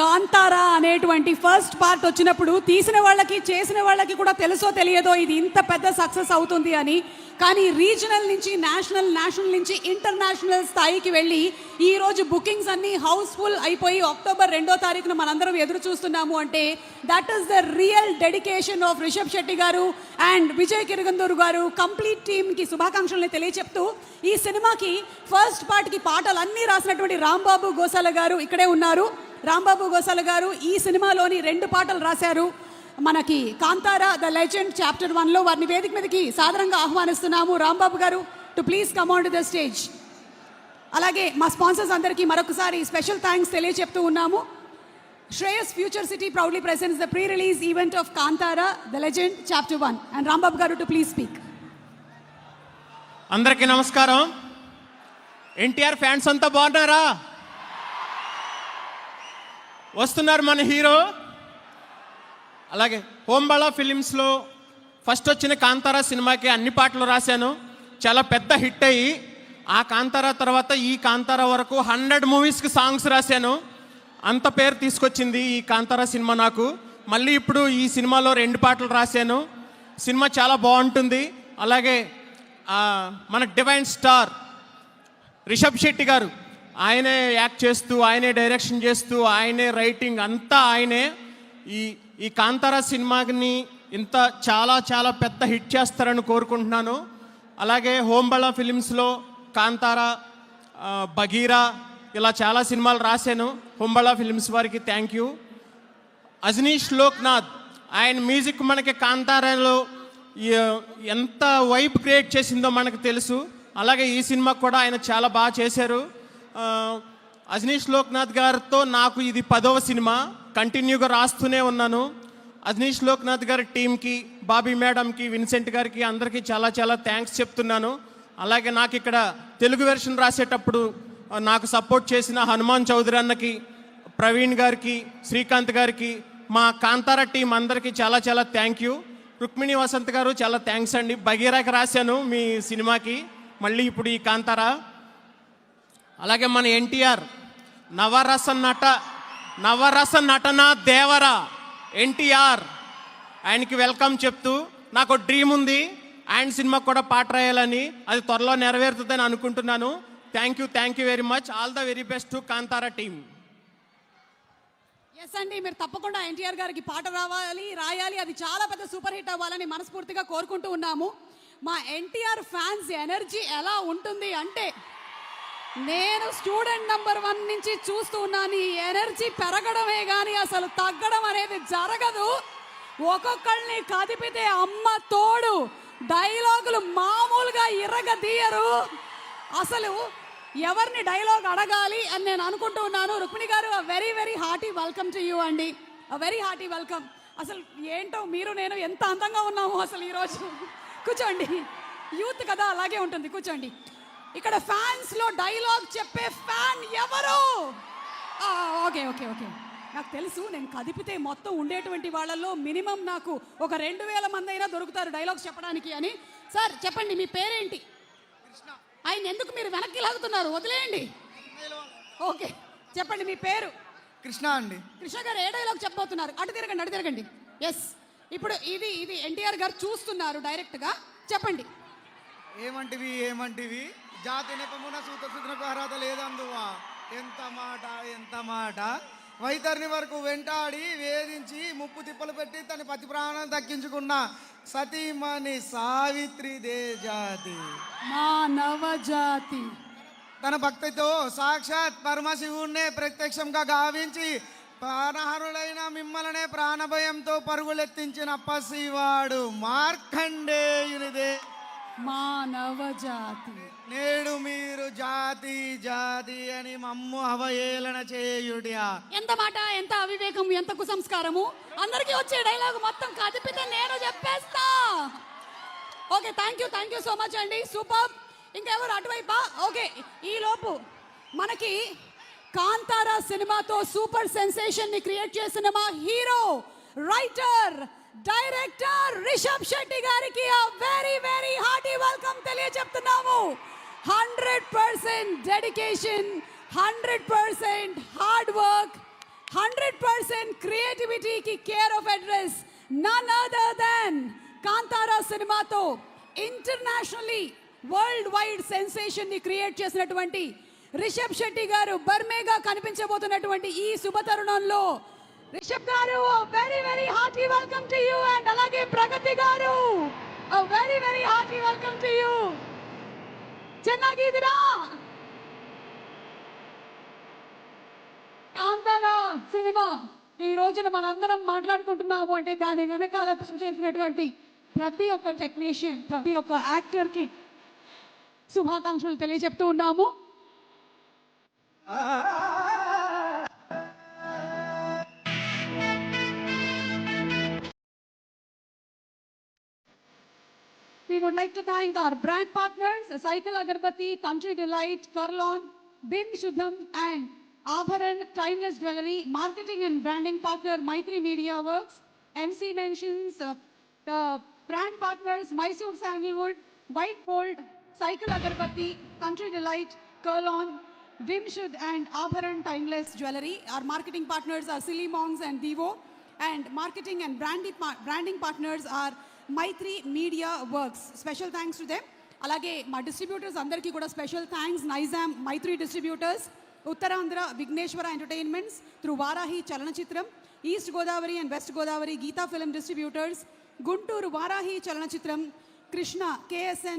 కాంతారా అనేటువంటి first part వచ్చినప్పుడు తీసిన వాళ్ళకి చేసిన వాళ్ళకి కూడా తెలుసో తెలియదో ఇది ఇంత పెద్ద సక్సెస్ అవుతుంది అని. కానీ రీజనల్ నుంచి నేషనల్ నేషనల్ నుంచి ఇంటర్నేషనల్ స్థాయికి వెళ్ళి ఈరోజు బుకింగ్స్ అన్ని హౌస్ఫుల్ అయిపోయి అక్టోబర్ రెండో తారీఖున మనందరం ఎదురు చూస్తున్నాము అంటే that is the real dedication of Rishab Shetty garu and Vijay కిరగందూరు గారు కంప్లీట్ టీమ్కి శుభాకాంక్షల్ని తెలియచెప్తూ ఈ సినిమాకి ఫస్ట్ పార్ట్కి పాటలు అన్నీ రాసినటువంటి రాంబాబు గోసాల గారు ఇక్కడే ఉన్నారు. రాంబాబు గోసాల గారు ఈ సినిమాలోని రెండు పాటలు రాశారు. మనకి కాంతారా ద లెజెండ్ చాప్టర్ వన్లో వారిని వేదిక మీదకి సాధారణంగా ఆహ్వానిస్తున్నాము. Rambabu garu to please come on to the stage. అలాగే మా స్పాన్సర్స్ అందరికీ మరొకసారి స్పెషల్ థ్యాంక్స్ తెలియచెప్తూ ఉన్నాము. Shreyas future city proudly presents the pre release event of Kantara the legend chapter one. And Rambabu garu to please speak. అందరికీ నమస్కారం. NTR fans అంతా బాగున్నారా? వస్తున్నారు మన హీరో. అలాగే హోంబాళా ఫిలిమ్స్లో ఫస్ట్ వచ్చిన కాంతారా సినిమాకి అన్ని పాటలు రాశాను. చాలా పెద్ద హిట్ అయ్యి ఆ కాంతారా తర్వాత ఈ కాంతారా వరకు హండ్రెడ్ మూవీస్కి సాంగ్స్ రాశాను. అంత పేరు తీసుకొచ్చింది ఈ కాంతారా సినిమా నాకు. మళ్ళీ ఇప్పుడు ఈ సినిమాలో రెండు పాటలు రాశాను. సినిమా చాలా బాగుంటుంది. అలాగే మన డివైన్ స్టార్ రిషబ్ శెట్టి గారు ఆయనే యాక్ట్ చేస్తూ ఆయనే డైరెక్షన్ చేస్తూ ఆయనే రైటింగ్ అంతా ఆయనే ఈ ఈ కాంతారా సినిమాని ఇంత చాలా చాలా పెద్ద హిట్ చేస్తారని కోరుకుంటున్నాను. అలాగే హోంబళ ఫిలిమ్స్లో కాంతారా బగీరా ఇలా చాలా సినిమాలు రాశాను. హోంబళ ఫిలిమ్స్ వారికి థ్యాంక్ యూ అజనీష్ లోక్నాథ్ ఆయన మ్యూజిక్ మనకి కాంతారాలో ఎంత వైబ్ క్రియేట్ చేసిందో మనకు తెలుసు. అలాగే ఈ సినిమా కూడా ఆయన చాలా బాగా చేశారు. అజనీష్ లోక్నాథ్ గారితో నాకు ఇది పదవ సినిమా. కంటిన్యూగా రాస్తూనే ఉన్నాను. అజనీష్ లోక్నాథ్ గారి టీంకి బాబీ మేడంకి విన్సెంట్ గారికి అందరికీ చాలా చాలా థ్యాంక్స్ చెప్తున్నాను. అలాగే నాకు ఇక్కడ తెలుగు వెర్షన్ రాసేటప్పుడు నాకు సపోర్ట్ చేసిన హనుమాన్ చౌదరి అన్నకి ప్రవీణ్ గారికి శ్రీకాంత్ గారికి మా కాంతార టీం అందరికీ చాలా చాలా థ్యాంక్ యూ రుక్మిణి వసంత్ గారు చాలా థ్యాంక్స్ అండి. బగీరాకి రాశాను మీ సినిమాకి. మళ్ళీ ఇప్పుడు ఈ కాంతారా. అలాగే మన ఎన్టీఆర్ నవరస నట నవరస నటన దేవర ఎన్టీఆర్. ఆయనకి వెల్కమ్ చెప్తూ నాకు డ్రీమ్ ఉంది ఆయన సినిమా కూడా పాట రాయాలని అది త్వరలో నెరవేరుతుందని అనుకుంటున్నాను. Thank you thank you very much all the very best to Kantara team yes అండి మీరు తప్పకుండా ఎన్టీఆర్ గారికి పాట రావాలి రాయాలి. అది చాలా పెద్ద సూపర్ హిట్ అవ్వాలని మనస్ఫూర్తిగా కోరుకుంటూ ఉన్నాము. మా ఎన్టీఆర్ ఫ్యాన్స్ ఎనర్జీ ఎలా ఉంటుంది అంటే నేను స్టూడెంట్ నంబర్ వన్ నుంచి చూస్తూ ఉన్నాను. ఈ ఎనర్జీ పెరగడమే కానీ అసలు తగ్గడం అనేది జరగదు. ఒక్కొక్కళ్ళని కదిపితే అమ్మ తోడు డైలాగులు మామూలుగా ఇరగదీయరు. అసలు ఎవరిని డైలాగ్ అడగాలి అని నేను అనుకుంటూ ఉన్నాను. Rukmini garu very very hearty welcome to you అండి. వెరీ హార్టీ వెల్కమ్ అసలు ఏంటో మీరు నేను ఎంత అందంగా ఉన్నాము అసలు ఈరోజు కూర్చోండి. యూత్ కదా అలాగే ఉంటుంది. కూర్చోండి. ఇక్కడ ఫ్యాన్స్లో డైలాగ్ చెప్పే ఫ్యాన్ ఎవరు? ఓకే ఓకే ఓకే నాకు తెలుసు నేను కదిపితే మొత్తం ఉండేటువంటి వాళ్ళల్లో మినిమం నాకు ఒక రెండు వేల మంది అయినా దొరుకుతారు డైలాగ్స్ చెప్పడానికి అని. సార్ చెప్పండి మీ పేరేంటి? ఆయన ఎందుకు మీరు వెనక్కి లాగుతున్నారు? వదిలేయండి. ఓకే చెప్పండి మీ పేరు? కృష్ణ అండి. కృష్ణ గారు ఏ డైలాగ్ చెప్పబోతున్నారు? అటు తిరగండి అటు తిరగండి. ఎస్ ఇప్పుడు ఇది ఇది ఎన్టీఆర్ గారు చూస్తున్నారు డైరెక్ట్గా చెప్పండి. ఏమంటివి ఏమంటివి? జాతి నెపమున సూత సుతునకు అర్హత లేదందువా? ఎంత మాట ఎంత మాట. వైతరిని వరకు వెంటాడి వేధించి ముప్పు తిప్పలు పెట్టి తన పతి ప్రాణం దక్కించుకున్న సతీమణి సావిత్రి దే జాతి. మానవ జాతి. తన భక్తితో సాక్షాత్ పరమశివుణ్ణే ప్రత్యక్షంగా గావించి ప్రాణహరుడైన మిమ్మల్నే ప్రాణభయంతో పరుగులెత్తించిన పసివాడు మార్కండేయునిదే. మానవ జాతి నేడు మీరు జాతి జాతి అని మమ్ము అవహేళన చేయుడియా ఎంత మాట ఎంత అవివేకం ఎంత కుసంస్కారము? అందరికీ వచ్చే డైలాగ్ మొత్తం కదిపితే నేను చెప్పేస్తా. Okay thank you thank you so much అండి. సూపర్. ఇంకెవరు అటువైపా? ఓకే ఈ లోపు మనకి కాంతారా సినిమాతో సూపర్ సెన్సేషన్ని క్రియేట్ చేసిన మా hero writer director Rishab Shetty గారికి very very hearty welcome తెలియజెప్తున్నాము hundred percent dedication hundred percent hard work hundred percent క్రియేటివిటీకి care of address none other than Kantara సినిమాతో ఇంటర్నేషనల్లీ వరల్డ్ వైడ్ సెన్సేషన్ని create చేసినటువంటి రిషబ్ శెట్టి గారు బర్మేగా కనిపించబోతున్నటువంటి ఈ శుభతరుణంలో Rishab garu very very hearty welcome to you and అలాగే Pragathi garu very very hearty welcome to you ಚೆನ್ನಾಗಿದ್ದೀರಾ Kantara cinema ఈ రోజున మనందరం మాట్లాడుకుంటున్నాము అంటే దాని వెనకాల కృషి చేసినటువంటి ప్రతి ఒక్క టెక్నీషియన్ ప్రతి ఒక్క యాక్టర్ కి శుభాకాంక్షలు తెలియజెప్తూ ఉన్నాము We would like to thank our brand partners, Cycle Agarbati, Country Delight, Kurlon, Bin Shuddham, and Abharan Timeless Jewelry, marketing and branding partner, Maitri Media Works, MC mentions, uh, the brand partners, Mysore Sandalwood, White Gold, Cycle Agarbati, Country Delight, Kurlon, Vimshud, and Abharan Timeless Jewelry. Our marketing partners are Silly Mongs and Devo, and marketing and branding, branding partners are Mythri media works special thanks to them అలాగే మా distributors అందరికీ కూడా special thanks Nizam Mythri distributors Uttarandhra Vighneshwara entertainments through Varahi Chalanachitram east Godavari and west Godavari Geetha film distributors Guntur Varahi Chalanachitram Krishna KSN